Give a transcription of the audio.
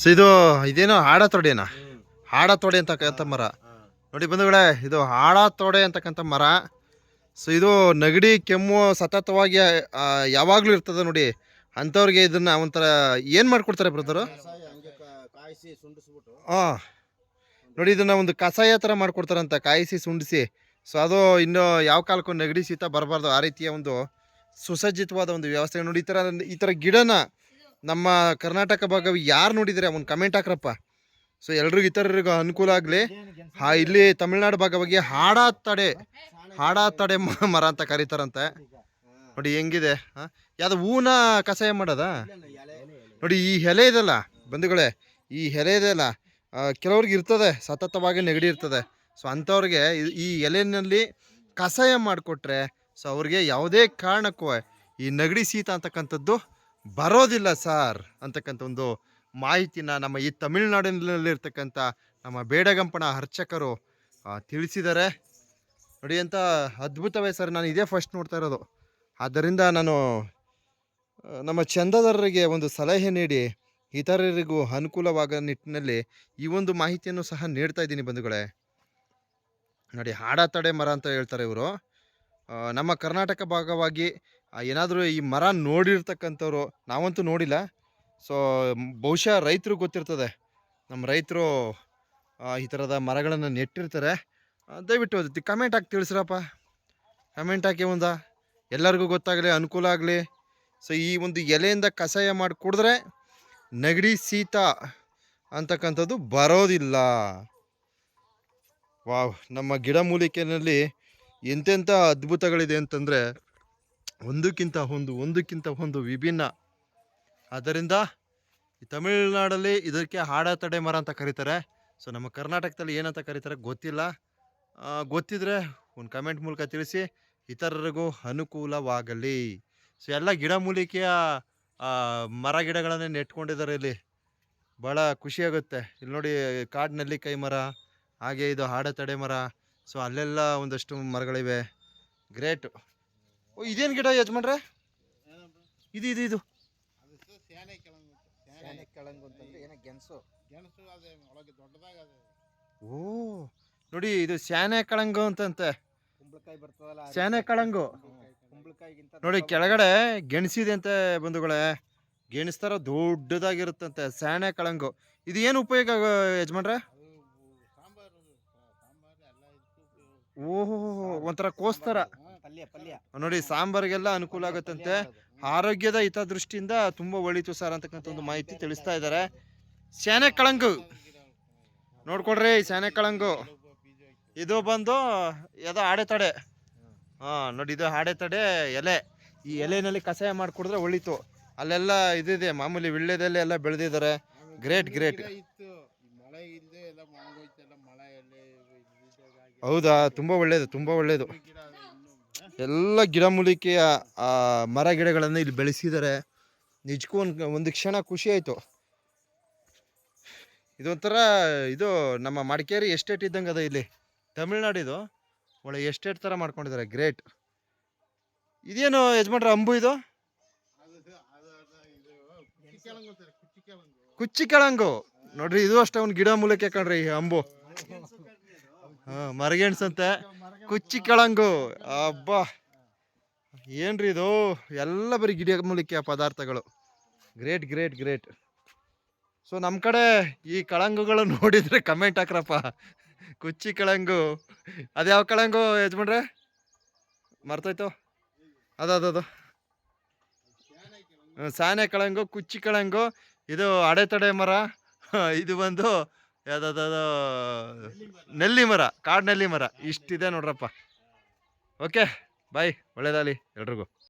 So ಇದು ಇದೇನೋ ಹಾಡ ತೊಡೆನಾ? ಹಾಡ ತೊಡೆ ಅಂತಕ್ಕಂಥ ಮರ. ನೋಡಿ ಬಂಧುಗಳೇ, ಇದು ಹಾಡ ತೊಡೆ ಅಂತಕ್ಕಂಥ ಮರ. ಸೊ ಇದು ನೆಗಡಿ, ಕೆಮ್ಮು ಸತತವಾಗಿ ಯಾವಾಗಲೂ ಇರ್ತದೆ ನೋಡಿ. ಅಂಥವ್ರಿಗೆ ಇದನ್ನ ಒಂಥರ ಏನು ಮಾಡ್ಕೊಡ್ತಾರೆ ಬ್ರದರು? ಹಾಂ. ನೋಡಿ ಇದನ್ನ ಒಂದು ಕಷಾಯ ಥರ ಮಾಡ್ಕೊಡ್ತಾರಂತ, ಕಾಯಿಸಿ, ಸುಂಡಿಸಿ. ಸೊ ಅದು ಇನ್ನು ಯಾವ ಕಾಲಕ್ಕೂ ನೆಗಡಿ, ಶೀತ ಬರಬಾರ್ದು. ಆ ರೀತಿಯ ಒಂದು ಸುಸಜ್ಜಿತವಾದ ಒಂದು ವ್ಯವಸ್ಥೆ ನೋಡಿ, ಈ ಥರ ಈ ಥರ ಗಿಡನ ನಮ್ಮ ಕರ್ನಾಟಕ ಭಾಗ ಯಾರು ನೋಡಿದರೆ ಒಂದು ಕಮೆಂಟ್ ಹಾಕ್ರಪ್ಪ. ಸೊ ಎಲ್ರಿಗೂ ಇತರರಿಗೂ ಅನುಕೂಲ ಆಗಲಿ. ಹಾ, ಇಲ್ಲಿ ತಮಿಳ್ನಾಡು ಭಾಗವಾಗಿ ಹಾಡಾ ತಡೆ ಹಾಡಾ ತಡೆ ಮರ ಅಂತ ಕರೀತಾರಂತೆ. ನೋಡಿ ಹೆಂಗಿದೆ, ಹಾಂ? ಯಾವ್ದು ಹೂನ ಕಷಾಯ ಮಾಡೋದಾ? ನೋಡಿ, ಈ ಎಲೆ ಇದೆಲ್ಲ, ಬಂಧುಗಳೇ, ಈ ಎಲೆ ಇದೆಲ್ಲ ಕೆಲವ್ರಿಗೆ ಇರ್ತದೆ, ಸತತವಾಗಿ ನೆಗಡಿ ಇರ್ತದೆ. ಸೊ ಅಂಥವ್ರಿಗೆ ಈ- ಎಲೆನಲ್ಲಿ ಕಷಾಯ ಮಾಡಿಕೊಟ್ರೆ ಸೊ ಅವ್ರಿಗೆ ಯಾವುದೇ ಕಾರಣಕ್ಕೂ ಈ ನೆಗಡಿ ಸೀತ ಅಂತಕ್ಕಂಥದ್ದು ಬರೋದಿಲ್ಲ ಸರ್ ಅಂತಕ್ಕಂಥ ಒಂದು ಮಾಹಿತಿನ ನಮ್ಮ ಈ ತಮಿಳುನಾಡಿನಲ್ಲಿರ್ತಕ್ಕಂಥ ನಮ್ಮ ಬೇಡಗಂಪಣ ಅರ್ಚಕರು ತಿಳಿಸಿದ್ದಾರೆ ನೋಡಿ ಅಂತ ಅದ್ಭುತವೇ ಸರ್ ನಾನು ಇದೇ ಫಸ್ಟ್ ನೋಡ್ತಾ ಇರೋದು. ಆದ್ದರಿಂದ ನಾನು ನಮ್ಮ ಚಂದದಾರರಿಗೆ ಒಂದು ಸಲಹೆ ನೀಡಿ, ಇತರರಿಗೂ ಅನುಕೂಲವಾಗೋ ನಿಟ್ಟಿನಲ್ಲಿ ಈ ಒಂದು ಮಾಹಿತಿಯನ್ನು ಸಹ ನೀಡ್ತಾ ಇದ್ದೀನಿ ಬಂಧುಗಳೇ. ನೋಡಿ ಹಾಡ ತಡೆ ಮರ ಅಂತ ಹೇಳ್ತಾರೆ ಇವರು. ನಮ್ಮ ಕರ್ನಾಟಕ ಭಾಗವಾಗಿ ಏನಾದರೂ ಈ ಮರ ನೋಡಿರ್ತಕ್ಕಂಥವ್ರು, ನಾವಂತೂ ನೋಡಿಲ್ಲ. ಸೊ ಬಹುಶಃ ರೈತರು ಗೊತ್ತಿರ್ತದೆ. ನಮ್ಮ ರೈತರು ಈ ಥರದ ಮರಗಳನ್ನು ನೆಟ್ಟಿರ್ತಾರೆ. ದಯವಿಟ್ಟು ದಯವಿಟ್ಟು ಕಮೆಂಟ್ ಹಾಕಿ ತಿಳಿಸ್ರಪ್ಪ. ಕಮೆಂಟ್ ಹಾಕಿ ಒಂದ, ಎಲ್ಲರಿಗೂ ಗೊತ್ತಾಗಲಿ, ಅನುಕೂಲ ಆಗಲಿ. ಸೊ ಈ ಒಂದು ಎಲೆಯಿಂದ ಕಷಾಯ ಮಾಡಿ ಕುಡಿದ್ರೆ ನೆಗಡಿ ಶೀತ ಅಂತಕ್ಕಂಥದ್ದು ಬರೋದಿಲ್ಲ. ವಾವ್, ನಮ್ಮ ಗಿಡಮೂಲಿಕೆಯಲ್ಲಿ ಎಂತೆಂಥ ಅದ್ಭುತಗಳಿದೆ ಅಂತಂದರೆ ಒಂದಕ್ಕಿಂತ ಒಂದು ಒಂದಕ್ಕಿಂತ ಒಂದು ವಿಭಿನ್ನ. ಆದ್ದರಿಂದ ತಮಿಳುನಾಡಲ್ಲಿ ಇದಕ್ಕೆ ಹಾಡ ತಡೆ ಮರ ಅಂತ ಕರೀತಾರೆ. ಸೊ ನಮ್ಮ ಕರ್ನಾಟಕದಲ್ಲಿ ಏನಂತ ಕರೀತಾರೆ ಗೊತ್ತಿಲ್ಲ. ಗೊತ್ತಿದ್ರೆ ಒಂದು ಕಮೆಂಟ್ ಮೂಲಕ ತಿಳಿಸಿ. ಇತರರಿಗೂ ಅನುಕೂಲವಾಗಲಿ. ಸೊ ಎಲ್ಲ ಗಿಡಮೂಲಿಕೆಯ ಮರ ಗಿಡಗಳನ್ನೇ ನೆಟ್ಕೊಂಡಿದ್ದಾರೆ ಇಲ್ಲಿ. ಭಾಳ ಖುಷಿಯಾಗುತ್ತೆ ಇಲ್ಲಿ ನೋಡಿ ಕಾಡಿನಲ್ಲಿ ಕೈ ಮರ, ಹಾಗೆ ಇದು ಹಾಡ ತಡೆ ಮರ. ಸೊ ಅಲ್ಲೆಲ್ಲ ಒಂದಷ್ಟು ಮರಗಳಿವೆ. ಗ್ರೇಟ್ ಓ, ಇದೇನು ಗಿಡ ಯಜಮಾನ್ರೆ? ಇದು ಇದು ಇದು. ಓ, ನೋಡಿ, ಇದು ಸ್ಯಾನೆ ಕಳಂಗು ಅಂತಂತೆ. ಕುಂಬಳಕಾಯಿ ಸ್ಯಾನೆ ಕಳಂಗು. ನೋಡಿ, ಕೆಳಗಡೆ ಗೆಣಸಿದೆ ಅಂತೆ ಬಂಧುಗಳೇ. ಗೆಣಸ್ತಾರ ದೊಡ್ಡದಾಗಿರುತ್ತಂತೆ, ಸ್ಯಾನೆ ಕಳಂಗು. ಇದು ಏನು ಉಪಯೋಗ ಯಜಮಾನ್ರೆ? ಓಹೋ, ಒಂಥರ ಕೋಸ್ ಥರ ಪಲ್ಯ ಪಲ್ಯ ನೋಡಿ ಸಾಂಬಾರ್ಗೆಲ್ಲ ಅನುಕೂಲ ಆಗುತ್ತಂತೆ ಆರೋಗ್ಯದ ಹಿತದೃಷ್ಟಿಯಿಂದ ತುಂಬಾ ಒಳಿತು ಸರ್ ಅಂತಕ್ಕಂಥ ಒಂದು ಮಾಹಿತಿ ತಿಳಿಸ್ತಾ ಇದ್ದಾರೆ. ಸ್ಯಾನೆ ಕಳಂಗು ನೋಡ್ಕೊಡ್ರಿ ಸ್ಯಾನೆ ಕಳಂಗು ಇದು ಬಂದು ಯಾವುದೋ ಆಡೆತಡೆ. ಹಾ ನೋಡಿ ಇದು ಆಡೆತಡೆ ಎಲೆ. ಈ ಎಲೆನಲ್ಲಿ ಕಷಾಯ ಮಾಡಿಕೊಡಿದ್ರೆ ಒಳಿತು. ಅಲ್ಲೆಲ್ಲ ಇದಿದೆ ಮಾಮೂಲಿ ವಿಳ್ಳೆದಲ್ಲೇ ಎಲ್ಲ ಬೆಳೆದಿದ್ದಾರೆ. ಗ್ರೇಟ್ ಗ್ರೇಟ್ ಹೌದಾ ತುಂಬಾ ಒಳ್ಳೇದು ತುಂಬಾ ಒಳ್ಳೇದು. ಎಲ್ಲ ಗಿಡಮೂಲಿಕೆಯ ಮರ ಗಿಡಗಳನ್ನು ಇಲ್ಲಿ ಬೆಳೆಸಿದ್ದಾರೆ ನಿಜಕ್ಕೂ ಒಂದು ಒಂದು ಕ್ಷಣ ಖುಷಿ ಆಯಿತು. ಇದೊಂಥರ, ಇದು ನಮ್ಮ ಮಡಿಕೇರಿ ಎಸ್ಟೇಟ್ ಇದ್ದಂಗೆ ಅದ ಇಲ್ಲಿ. ತಮಿಳ್ನಾಡು ಇದು. ಒಳ್ಳೆ ಎಸ್ಟೇಟ್ ಥರ ಮಾಡ್ಕೊಂಡಿದ್ದಾರೆ ಗ್ರೇಟ್. ಇದೇನು ಯಜಮಾನ್ರ ಅಂಬು ಇದು? ಕುಚ್ಚಿ ಕೆಳಂಗು ನೋಡ್ರಿ, ಇದು ಅಷ್ಟೇ ಒಂದು ಗಿಡ ಮೂಲಕ್ಕೆ ಕಣ್ರಿ ಈ ಅಂಬು. ಹಾಂ, ಮರಗೆಣ್ಸಂತೆ. ಕುಚ್ಚಿ ಕೆಳಂಗು. ಅಬ್ಬಾ. ಏನ್ರಿ ಇದು? ಎಲ್ಲ ಬರೀ ಗಿಡ ಮೂಲಿಕೆಯ ಪದಾರ್ಥಗಳು. Great great great. ಸೊ ನಮ್ಮ ಕಡೆ ಈ ಕಳಂಗುಗಳು ನೋಡಿದ್ರೆ ಕಮೆಂಟ್ ಹಾಕ್ರಪ್ಪ. ಕುಚ್ಚಿ ಕಳಂಗು. ಅದ್ಯಾವ ಕಳಂಗು ಯಜಮಾನ್ರೆ? ಮರ್ತೋಯ್ತು. ಅದದದು ಸಾನೆ ಕಳಂಗು, ಕುಚ್ಚಿ ಕಳಂಗು. ಇದು ಅಡೆತಡೆ ಮರ. ಇದು ಬಂದು ಯಾವ್ದಾದ್ರು ನೆಲ್ಲಿ ಮರ ಕಾಡು ನೆಲ್ಲಿ ಮರ ಇಷ್ಟಿದೆ ನೋಡ್ರಪ್ಪ. ಓಕೆ ಬಾಯ್ ಒಳ್ಳೇದಾಗಲಿ ಎಲ್ರಿಗೂ.